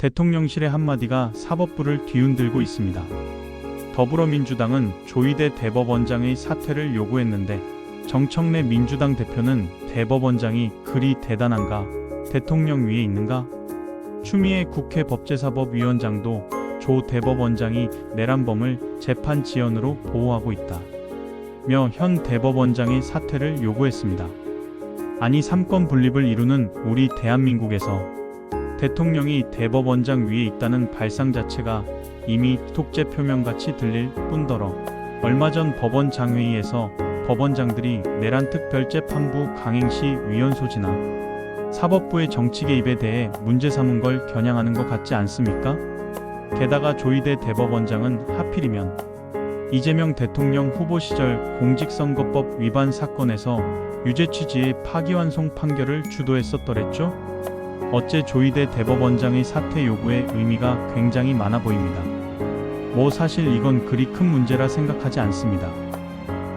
대통령실의 한마디가 사법부를 뒤흔들고 있습니다. 더불어민주당은 조희대 대법원장의 사퇴를 요구했는데 정청래 민주당 대표는 대법원장이 그리 대단한가? 대통령 위에 있는가? 추미애 국회 법제사법위원장도 조 대법원장이 내란범을 재판 지연으로 보호하고 있다. 며 현 대법원장의 사퇴를 요구했습니다. 아니 삼권 분립을 이루는 우리 대한민국에서 대통령이 대법원장 위에 있다는 발상 자체가 이미 독재 표명같이 들릴 뿐더러 얼마 전 법원 장회의에서 법원장들이 내란 특별재 판부 강행시 위원 소지나 사법부의 정치 개입에 대해 문제 삼은 걸 겨냥하는 것 같지 않습니까? 게다가 조희대 대법원장은 하필이면 이재명 대통령 후보 시절 공직선거법 위반 사건에서 유죄 취지의 파기환송 판결을 주도했었더랬죠? 어째 조희대 대법원장의 사퇴 요구의 의미가 굉장히 많아 보입니다. 뭐 사실 이건 그리 큰 문제라 생각하지 않습니다.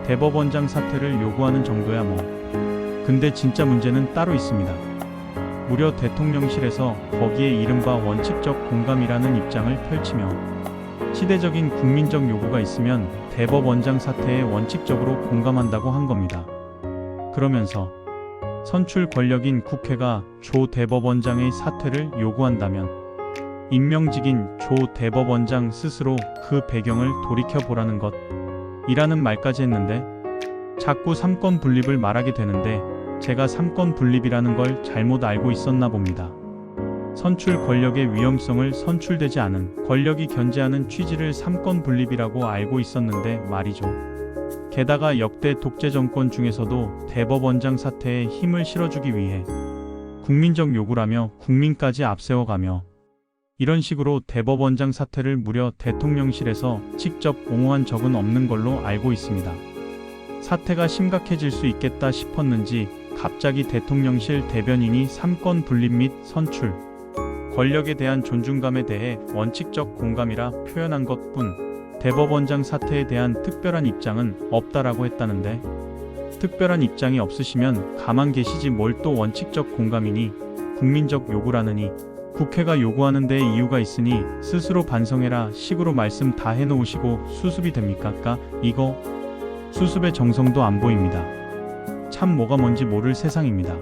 대법원장 사퇴를 요구하는 정도야 뭐. 근데 진짜 문제는 따로 있습니다. 무려 대통령실에서 거기에 이른바 원칙적 공감이라는 입장을 펼치며 시대적인 국민적 요구가 있으면 대법원장 사퇴에 원칙적으로 공감한다고 한 겁니다. 그러면서 선출 권력인 국회가 조 대법원장의 사퇴를 요구한다면 임명직인 조 대법원장 스스로 그 배경을 돌이켜 보라는 것 이라는 말까지 했는데 자꾸 삼권 분립을 말하게 되는데 제가 삼권 분립이라는 걸 잘못 알고 있었나 봅니다. 선출 권력의 위험성을 선출되지 않은 권력이 견제하는 취지를 삼권 분립이라고 알고 있었는데 말이죠. 게다가 역대 독재 정권 중에서도 대법원장 사태에 힘을 실어주기 위해 국민적 요구라며 국민까지 앞세워가며 이런 식으로 대법원장 사퇴를 무려 대통령실에서 직접 옹호한 적은 없는 걸로 알고 있습니다. 사태가 심각해질 수 있겠다 싶었는지 갑자기 대통령실 대변인이 삼권 분립 및 선출, 권력에 대한 존중감에 대해 원칙적 공감이라 표현한 것 뿐, 대법원장 사태에 대한 특별한 입장은 없다라고 했다는데, 특별한 입장이 없으시면 가만 계시지 뭘 또 원칙적 공감이니, 국민적 요구라느니, 국회가 요구하는 데 이유가 있으니 스스로 반성해라 식으로 말씀 다 해놓으시고 수습이 됩니까? 까 이거 수습의 정성도 안 보입니다. 참 뭐가 뭔지 모를 세상입니다.